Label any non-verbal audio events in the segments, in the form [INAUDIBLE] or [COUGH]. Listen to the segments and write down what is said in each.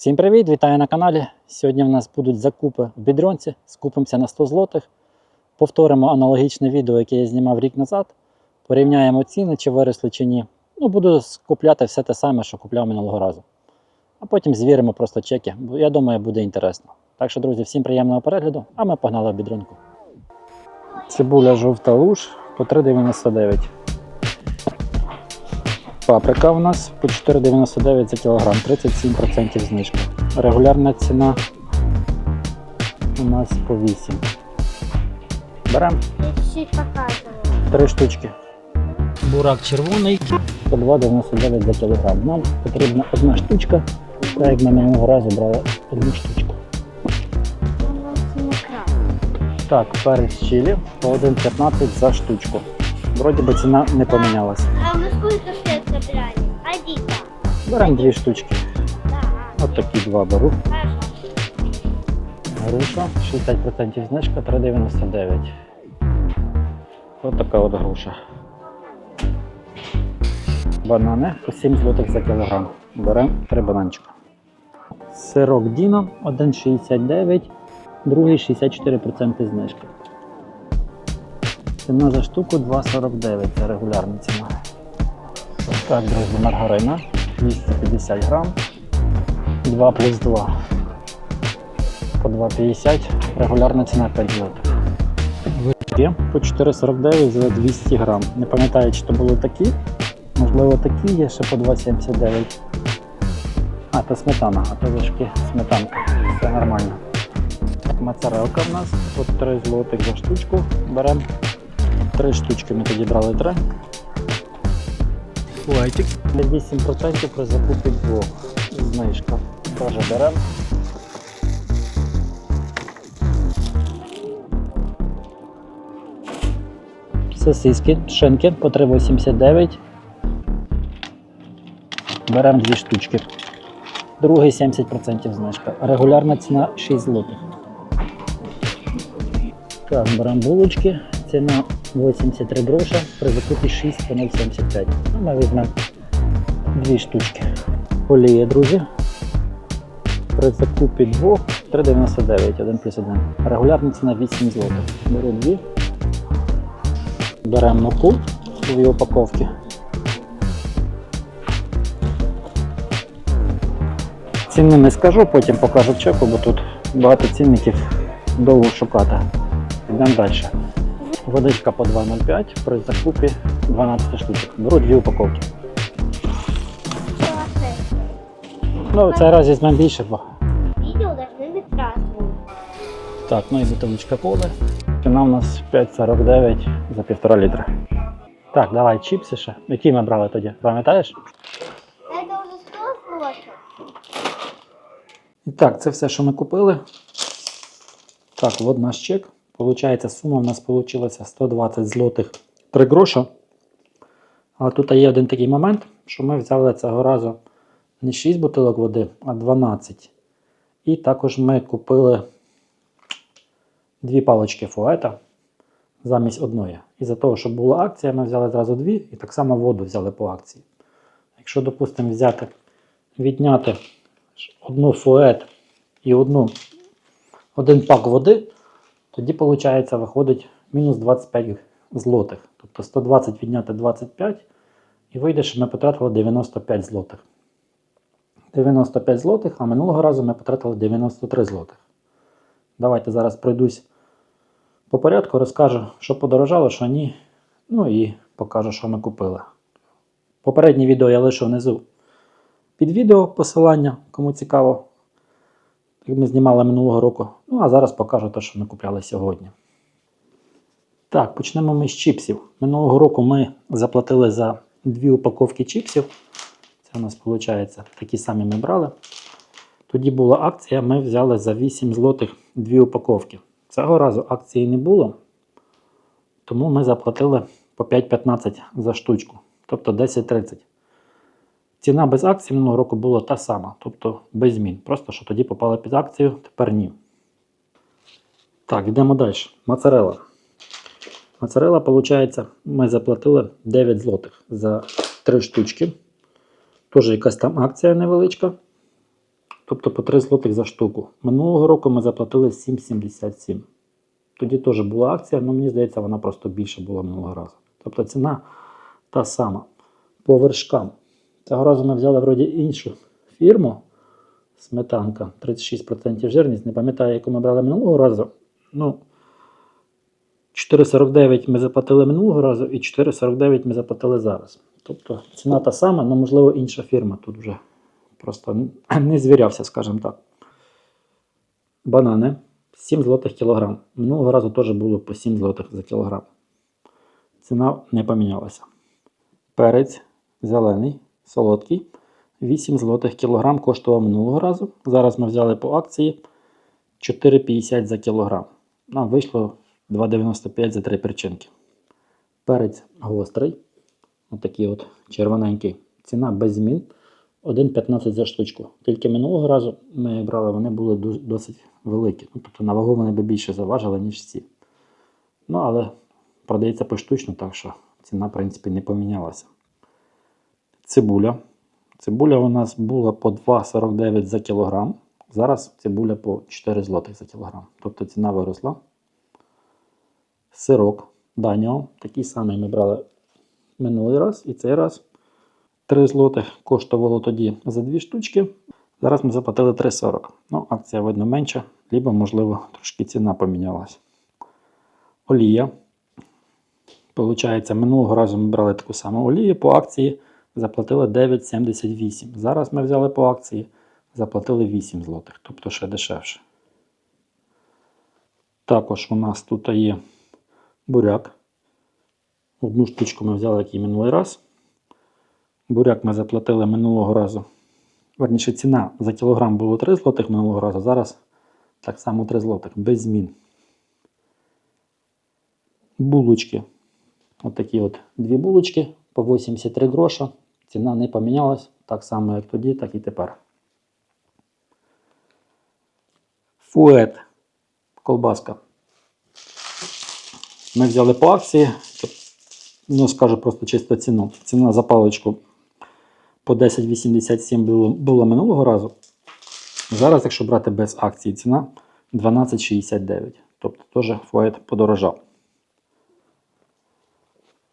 Всім привіт! Вітаю на каналі. Сьогодні в нас будуть закупи в бідронці. Скупимося на 100 злотих. Повторимо аналогічне відео, яке я знімав рік назад. Порівняємо ціни, чи виросли, чи ні. Ну, буду скупляти все те саме, що купляв минулого разу. А потім звіримо просто чеки. Бо Я думаю, буде інтересно. Так що, друзі, всім приємного перегляду, а ми погнали в бідронку. Цибуля жовта луж по 3,99. Паприка у нас по 4,99 за кілограм, 37% знижка. Регулярна ціна у нас по 8. Беремо Я чуть-чуть показывала. 3 штучки. Бурак червоний по 2,99 за кілограм. Нам потрібна одна штучка, так як ми минулого разу брали одну штучку. Он у нас не красный. Так, перець чилі по 1,15 за штучку. Вроді би ціна не помінялася. А мы сколько собирали? Один. Беремо дві штучки. Да. От такі два беру. Груша 60% знижка 3,99. Ось така от груша. Банани по 7 злотих за кілограм. Беремо 3 бананчика. Сирок Діно 1,69, другий 64% знижки. Ціна за штуку 2,49, це регулярна ціна. Так, друзі, маргарина 250 грам, 2 плюс 2 по 2,50, регулярна ціна 5 злотих. Вишки по 4,49 за 200 грам. Не пам'ятаю, чи то були такі. Можливо, такі є ще по 2,79. А, то сметана, а то вишки сметанка. Все нормально. Моцарелка в нас по 3 злотих за штучку. Беремо 3 штучки, ми тоді брали 3. Лайтик. 8% при закупі двох. Знижка. Теж беремо. Сосиски, шинки по 3,89. Беремо дві штучки. Другий 70% знижка. Регулярна ціна 6 злотих. Так, беремо булочки. Ціна 83 гроша, при закупі 6 по 0,75. Ну, ми візьмемо дві штучки. Олія, друзі. При закупі двох 3,99, 1 плюс 1. Регулярна ціна 8 злотих. Беру дві. Беремо муку в дві упаковки. Ціни не скажу, потім покажу в чеку, бо тут багато цінників довго шукати. Йдемо далі. Водичка по 2,05 при закупі 12 штучок. Беру дві упаковки. Молодцы. Ну, в цей раз візьмемо більше, бо Видео должны быть красные. Так, ну і бутилочка коли. Ціна у нас 5,49 за півтора літра. Так, давай чіпси ще. Які ми брали тоді? Пам'ятаєш? Это уже 100 злотых. І так, це все, що ми купили. Так, от наш чек. Получається, сума у нас вийшла 120 злотих 3 гроша. Але тут є один такий момент, що ми взяли цього разу не 6 бутилок води, а 12. І також ми купили дві палички фуета замість одної. І за того, щоб була акція, ми взяли зразу дві і так само воду взяли по акції. Якщо, допустимо, взяти, відняти одну фует і одну, один пак води, тоді, виходить, виходить мінус 25 злотих. Тобто 120 відняти 25, і вийде, що ми потратили 95 злотих. 95 злотих, а минулого разу ми потратили 93 злотих. Давайте зараз пройдусь по порядку, розкажу, що подорожало, що ні. Ну і покажу, що ми купили. Попереднє відео я лишу внизу під відео посилання, кому цікаво, як ми знімали минулого року. Ну а зараз покажу те, що ми купляли сьогодні. Так, почнемо ми з чіпсів. Минулого року ми заплатили за дві упаковки чіпсів. Це у нас виходить такі самі ми брали. Тоді була акція, ми взяли за 8 злотих дві упаковки. Цього разу акції не було, тому ми заплатили по 5,15 за штучку, тобто 10,30. Ціна без акції минулого року була та сама, тобто без змін. Просто що тоді попали під акцію, тепер ні. Так, йдемо далі. Моцарела. Моцарела, виходить, ми заплатили 9 злотих за 3 штучки. Теж якась там акція невеличка. Тобто по 3 злотих за штуку. Минулого року ми заплатили 7,77. Тоді теж була акція, але мені здається, вона просто більше була минулого разу. Тобто ціна та сама. По вершкам. Цього разу ми взяли вроді іншу фірму. Сметанка 36% жирність. Не пам'ятаю, яку ми брали минулого разу. Ну, 4,49 ми заплатили минулого разу і 4,49 ми заплатили зараз. Тобто ціна та сама, але можливо інша фірма тут вже просто [CLEARS THROAT] не звірявся, скажімо так. Банани 7 злотих кілограм. Минулого разу теж було по 7 злотих за кілограм. Ціна не помінялася. Перець зелений, солодкий. 8 злотих кілограм коштував минулого разу. Зараз ми взяли по акції 4,50 за кілограм. Нам вийшло 2,95 за 3 перчинки. Перець гострий. Отакий от червоненький. Ціна без змін. 1,15 за штучку. Тільки минулого разу ми брали, вони були досить великі. Ну, тобто на вагу вони би більше заважили, ніж ці. Ну, але продається поштучно, так що ціна, в принципі, не помінялася. Цибуля. Цибуля у нас була по 2,49 за кілограм. Зараз цибуля по 4 злотих за кілограм. Тобто ціна виросла. Сирок Даніо. Такий самий ми брали минулий раз і цей раз. 3 злотих коштувало тоді за 2 штучки. Зараз ми заплатили 3,40. Ну, акція видно менша, либо, можливо, трошки ціна помінялась. Олія. Получається, минулого разу ми брали таку саму олію по акції, заплатили 9,78. Зараз ми взяли по акції, заплатили 8 злотих, тобто ще дешевше. Також у нас тут є буряк. Одну штучку ми взяли, як і минулий раз. Буряк ми заплатили минулого разу. Верніше, ціна за кілограм було 3 злотих минулого разу, зараз так само 3 злотих, без змін. Булочки. Отакі от дві булочки по 83 гроша. Ціна не помінялась, так само, як тоді, так і тепер. Фует. Колбаска. Ми взяли по акції. Ну, скажу просто чисто ціну. Ціна за паличку по 10,87 було, було минулого разу. Зараз, якщо брати без акції, ціна 12,69. Тобто теж фует подорожав.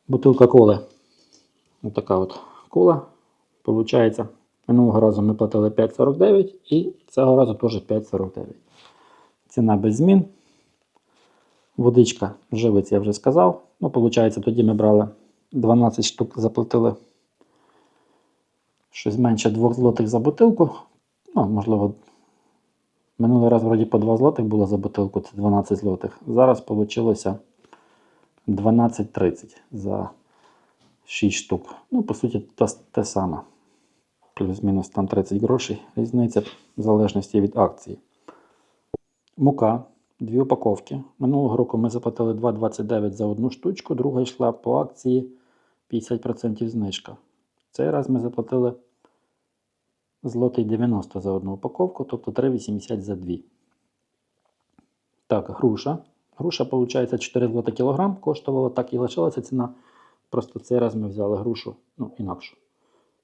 Бутилка коли. Ось така от кола. Получається, минулого разу ми платили 5,49 і цього разу теж 5,49. Ціна без змін. Водичка живець, я вже сказав. Ну, виходить, тоді ми брали 12 штук, заплатили щось менше 2 злотих за бутилку. Ну, можливо, минулий раз вроді по 2 злотих було за бутилку, це 12 злотих. Зараз вийшло 12,30 за 6 штук. Ну, по суті, те, те саме. Плюс-мінус там 30 грошей. Різниця в залежності від акції. Мука. Дві упаковки. Минулого року ми заплатили 2,29 за одну штучку, друга йшла по акції 50% знижка. Цей раз ми заплатили злотий 90 за одну упаковку, тобто 3,80 за дві. Так, груша. Груша, виходить, 4 злота кілограм коштувала, так і лишилася ціна. Просто цей раз ми взяли грушу, ну, інакшу.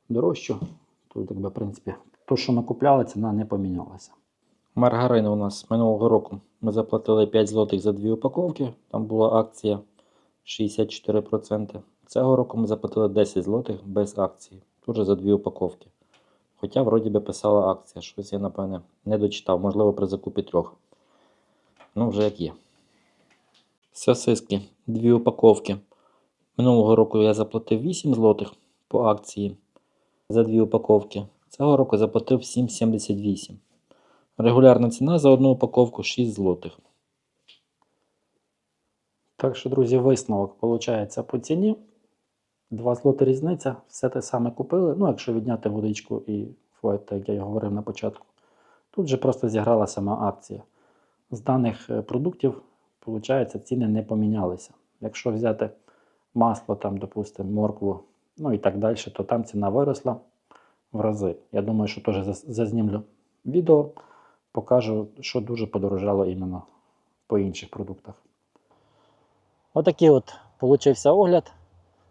Дорожчу. Тут, якби, в принципі, то, що ми купляли, ціна не помінялася. Маргарин у нас минулого року ми заплатили 5 злотих за дві упаковки. Там була акція 64%. Цього року ми заплатили 10 злотих без акції. Теж за дві упаковки. Хоча вроді би писала акція. Щось я, напевне, не дочитав, можливо, при закупі трьох. Ну, вже як є. Сосиски, дві упаковки. Минулого року я заплатив 8 злотих по акції за дві упаковки. Цього року заплатив 7,78. Регулярна ціна за одну упаковку 6 злотих. Так що, друзі, висновок виходить по ціні. 2 злоти різниця, все те саме купили. Ну, якщо відняти водичку і фует, як я й говорив на початку. Тут же просто зіграла сама акція. З даних е, продуктів, виходить, ціни не помінялися. Якщо взяти масло, там, допустимо, моркву, ну і так далі, то там ціна виросла в рази. Я думаю, що теж зазнімлю відео, покажу, що дуже подорожало іменно по інших продуктах. Отакий от получився огляд.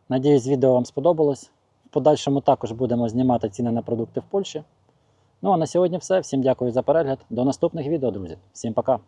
Надіюсь, відео вам сподобалось. В подальшому також будемо знімати ціни на продукти в Польщі. Ну а на сьогодні все. Всім дякую за перегляд. До наступних відео, друзі. Всім пока.